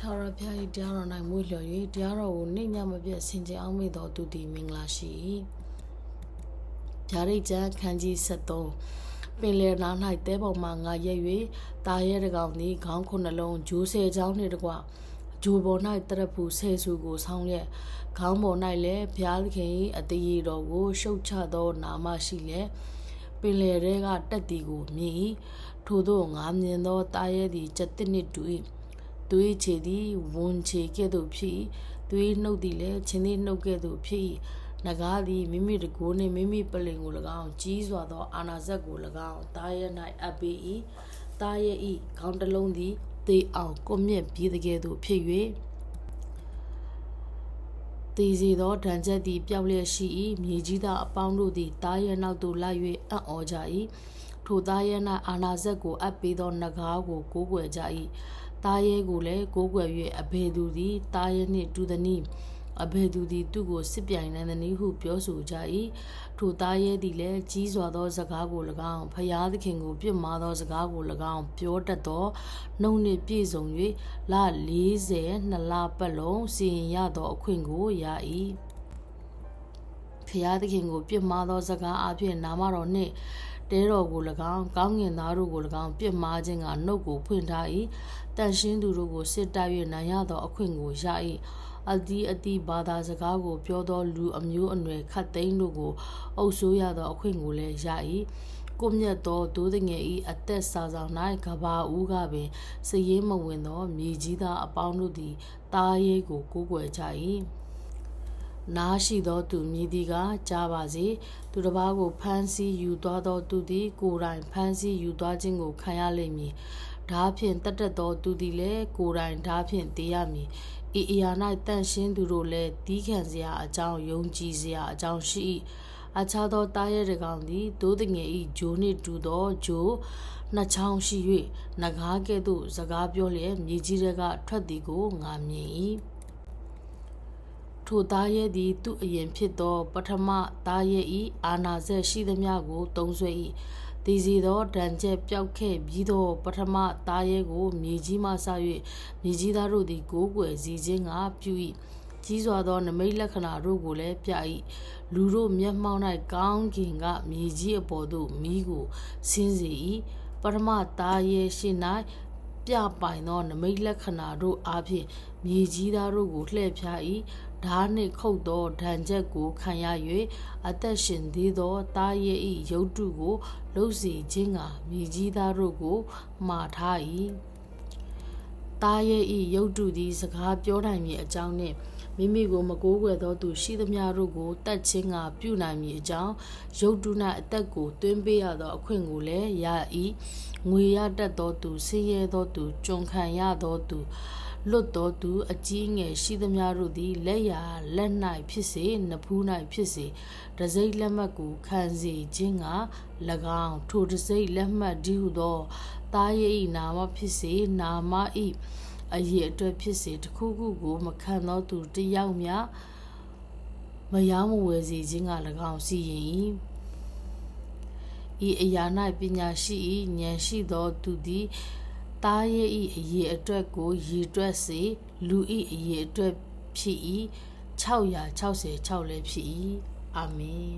ထာဝရဘုရား၏တရားတော်၌မွေ့လျော်၍တရားတော်ကိုနှိမ့်ညမပြတ်ဆင်ခြင်အောင်မေ့တော်သူသည်မင်္ဂလာရှိ၏ဗျာဒိတ်ကျမ်းခန်းကြီး73ပင်လယ်နား၌တဲပေါ်မှငါရက်၍တာရဲတကောင်သည်ခေါင်းခုနှလုံးဂျိုးဆယ်ချောင်းနှင့်တကွဂျိုပေါ်၌တရဖူဆယ်ဆူကိုဆောင်းရက်ခေါင်းပေါ်၌လည်းဘုရားသခင်၏အတရေတော်ကိုရှုတ်ချသောနာမရှိလျက်ပင်လယ်ထဲကတက်တီကိုမြင်၏ထို့သောငါမြင်သောတာရဲသည်စက်တစ်နှစ်တူ၏ သူ၏ခြေသည်ဝန်ခြေကဲ့သို့ဖြစ်၏သူ၏နှုတ်သည်လည်းချင်းသည်နှုတ်ကဲ့သို့ဖြစ်၏နဂါးသည်မိမိတကိုးနှင့်မိမိပလင်ကို၎င်းကြီးစွာသော အာနာဇက်ကို၎င်းတာရဲ၌အပ်ပေ၏တာရဲ၏ခေါင်းတစ်လုံးသည်သေအောင်ကွမြက်ပြီးတကယ်သို့ဖြစ်၍တည်စီသောဒဏ်ချက်သည်ပျောက်လျက်ရှိ၏မြေကြီးသားအပေါင်းတို့သည်တာရဲနောက်သို့လိုက်၍အံ့ဩကြ၏ထိုသားရဲ၌အာနာဇက်ကိုအပ်ပေးသောနဂါးကိုကိုးကွယ်ကြ၏ သားရဲကိုလည်းကိုးကွယ်၍အဘေသူသည်သားရဲနှင့်တူသည်နီအဘေသူသည်သူ့ကိုစစ်ပြိုင်နိုင်သည်ဟုပြောဆိုကြ၏ထိုသားရဲသည်လည်းကြီးစွာသောစကားကို၎င်းဖျားသခင်ကိုပြစ်မှားသောစကားကို၎င်းပြောတတ်သောနှုတ်နှင့်ပြည့်စုံ၍လ40နှစ်လပတ်လုံးစီရင်ရသောအခွင့်ကိုရ၏ဖျားသခင်ကိုပြစ်မှားသောစကားအဖြစ်နာမတော်နှင့် တဲတော်ကို၎င်းကောင်းငင်သားတို့ကို၎င်းပြစ်မှားခြင်းကနှုတ်ကိုဖွင့်ထား၏တန်ရှင်းသူတို့ကိုစစ်တိုက်၍နိုင်ရသောအခွင့်ကိုရ၏အတီးအတီးဘာသာစကားကိုပြောသောလူအမျိုးအနွယ်ခတ်သိမ်းတို့ကိုအုပ်ဆိုးရသောအခွင့်ကိုလည်းရ၏ကိုမြတ်သောဒိုးတငယ်ဤအသက်စာဆောင်၌ကဘာဦးကပင်စည်ရင်မဝင်သောမြေကြီးသားအပေါင်းတို့သည်တားရဲကိုကိုးကွယ်ကြ၏ နားရှိသောသူမြည်သည်ကကြားပါစေသူတစ်ပါးကိုဖမ်းဆီးယူသွားသောသူသည်ကိုယ်တိုင်ဖမ်းဆီးယူသွားခြင်းကိုခံရလိမ့်မည်ဓာဖြင့်တတ်တတ်သောသူသည်လည်းကိုယ်တိုင်ဓာဖြင့်တည်ရမည်ဤအရာ၌တန့်ရှင်းသူတို့လည်းတီးခံစရာအကြောင်းယုံကြည်စရာအကြောင်းရှိ၏အခြားသောတားရဲတကောင်သည်ဒိုးတငယ်ဤဂျိုးနှင့်တူသောဂျိုးနှစ်ချောင်းရှိ၍နဂါးကဲ့သို့စကားပြောလျက်မြေကြီးတွေကထွက်သည်ကိုငါမြင်၏ ထိုသားရဲသည် သူ့အရင်ဖြစ်သော ပထမသားရဲဤအာနာဇက်ရှိသည်များကိုတုံးဆွဲ၏တည်စီသောဒဏ်ချက်ပျောက်ခဲ့ပြီးသော ပထမသားရဲကို မြေကြီးမှဆ၍မြေကြီးသားတို့သည်ကိုးကွယ်စီခြင်းကပြု၏ကြီးစွာသောနမိတ်လက္ခဏာတို့ကိုလည်းပြ၏လူတို့မျက်မှောက်၌ကောင်းကင်ကမြေကြီးအပေါ်သို့မိကိုဆင်းစေ၏ပထမသားရဲရှိ၌ပြပိုင်သောနမိတ်လက္ခဏာတို့အားဖြင့်မြေကြီးသားတို့ကိုလှည့်ဖြား၏ ဓာနှင့်ခုတ်သောဒဏ်ချက်ကိုခံရ၍အသက်ရှင်သေးသောတားရဲ့၏ရုပ်တုကိုလှုပ်စီခြင်းကမြေကြီးသားတို့ကိုမှားထား၏တားရဲ့၏ရုပ်တုသည်စကားပြောနိုင်မည်အကြောင်းနှင့်မိမိကိုမကိုးကွယ်သောသူရှိသမျှတို့ကိုတတ်ခြင်းကပြုနိုင်မည်အကြောင်းရုပ်တု၌အသက်ကိုတွင်းပေးရသောအခွင့်ကိုလည်းရ၏ငွေရတတ်သောသူဆင်းရဲသောသူကြုံခံရသောသူ လွတ်တော်သူအကြီးငယ်ရှိသမျှတို့သည်လက်ရာလက်၌ဖြစ်စေနဖူး၌ဖြစ်စေတစိမ့်လက်မှတ်ကိုခံစေခြင်းက၎င်းထိုတစိမ့်လက်မှတ်ဒီဟုသောတာရဲ့၏နာမဖြစ်စေနာမ၏အရေးအတွက်ဖြစ်စေတခုခုကိုမခံသောသူတယောက်မျှမယောင်းမဝယ်စေခြင်းက၎င်းစီရင်၏ဤအရာ၌ပညာရှိ၏ဉာဏ်ရှိသောသူသည် သားရဲ့ဤအရေးအတွက်ကိုရည်တွက်စေလူဤအရေးအတွက်ဖြစ်၏666လည်းဖြစ်၏အာမင်